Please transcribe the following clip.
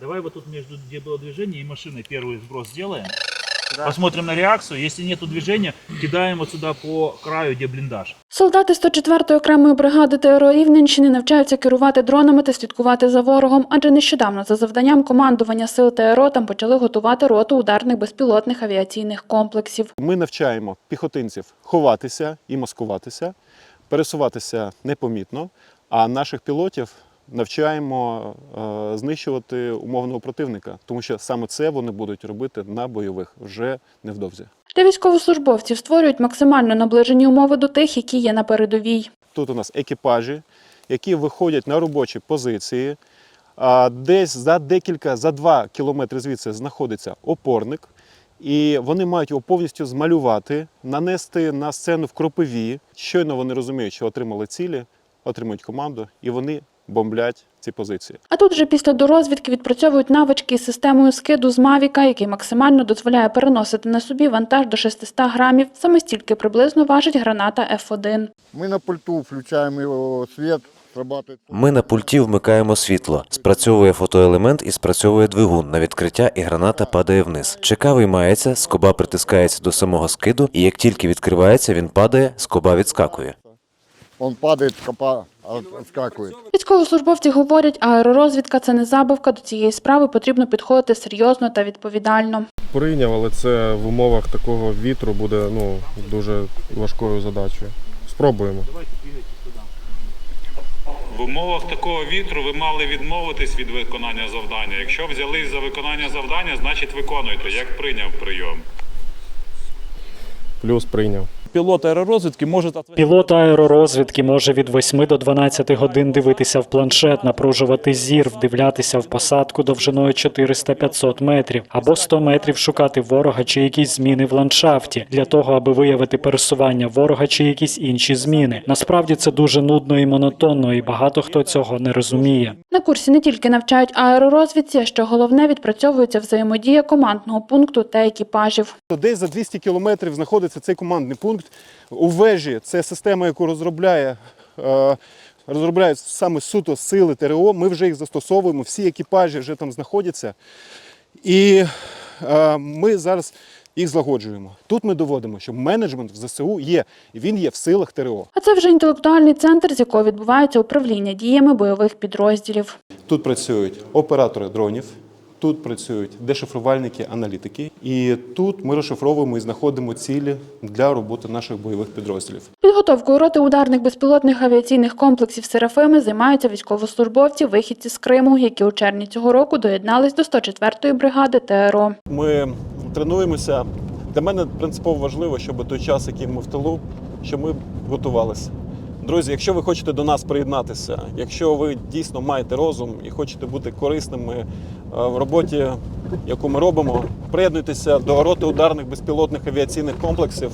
Давай вот тут между где было движение и машиной первый сброс сделаем. Посмотрим на реакцию. Если нету движения, кидаем вот сюда по краю, где блиндаж. Солдати 104-ї окремої бригади ТРО Рівненщини навчаються керувати дронами та слідкувати за ворогом, адже нещодавно за завданням командування сил ТРО там почали готувати роту ударних безпілотних авіаційних комплексів. Ми навчаємо піхотинців ховатися і маскуватися, пересуватися непомітно, а наших пілотів навчаємо е, знищувати умовного противника, тому що саме це вони будуть робити на бойових вже невдовзі. Для військовослужбовців створюють максимально наближені умови до тих, які є на передовій. Тут у нас екіпажі, які виходять на робочі позиції. А Десь за декілька, за два кілометри звідси знаходиться опорник, і вони мають його повністю змалювати, нанести на сцену в кропиві. Щойно вони розуміють, що отримали цілі, отримують команду, і вони бомблять ці позиції. А тут вже після дорозвідки відпрацьовують навички із системою скиду з Мавіка, який максимально дозволяє переносити на собі вантаж до 600 грамів. Саме стільки приблизно важить граната F1. Мы на пульту включаем его свет. Ми на пульті вмикаємо світло, спрацьовує фотоелемент і спрацьовує двигун на відкриття, і граната падає вниз. Чека виймається, скоба притискається до самого скиду, і як тільки відкривається, він падає, скоба відскакує. Он падает, копа от- отскакивает. Військовослужбовці говорять, аеророзвідка це не забавка. До цієї справи потрібно підходити серйозно та відповідально. Прийняв, але це в умовах такого вітру буде ну, дуже важкою задачею. Спробуємо. В умовах такого вітру ви мали відмовитись від виконання завдання. Якщо взялись за виконання завдання, значить виконуйте, як прийняв прийом. Плюс прийняв. Пілот аеророзвідки може Пілот аеророзвідки може від 8 до 12 годин дивитися в планшет, напружувати зір, вдивлятися в посадку довжиною 400-500 метрів або 100 метрів шукати ворога чи якісь зміни в ландшафті для того, аби виявити пересування ворога чи якісь інші зміни. Насправді це дуже нудно і монотонно, і багато хто цього не розуміє. На курсі не тільки навчають аеророзвідці, а що головне відпрацьовується взаємодія командного пункту та екіпажів. Десь за 200 кілометрів знаходиться цей командний пункт. У вежі це система, яку розробляє. е, Розробляють саме суто сили ТРО. Ми вже їх застосовуємо, всі екіпажі вже там знаходяться. І е, ми зараз їх злагоджуємо. Тут ми доводимо, що менеджмент в ЗСУ є, і він є в силах ТРО. А це вже інтелектуальний центр, з якого відбувається управління діями бойових підрозділів. Тут працюють оператори дронів, тут працюють дешифрувальники, аналітики. І тут ми розшифровуємо і знаходимо цілі для роботи наших бойових підрозділів. Підготовкою роти ударних безпілотних авіаційних комплексів Серафими займаються військовослужбовці вихідці з Криму, які у червні цього року доєднались до 104-ї бригади ТРО. Ми тренуємося. Для мене принципово важливо, щоб той час, який ми в тилу, щоб ми готувалися. Друзі, якщо ви хочете до нас приєднатися, якщо ви дійсно маєте розум і хочете бути корисними е, в роботі, яку ми робимо, приєднуйтеся до роти ударних безпілотних авіаційних комплексів.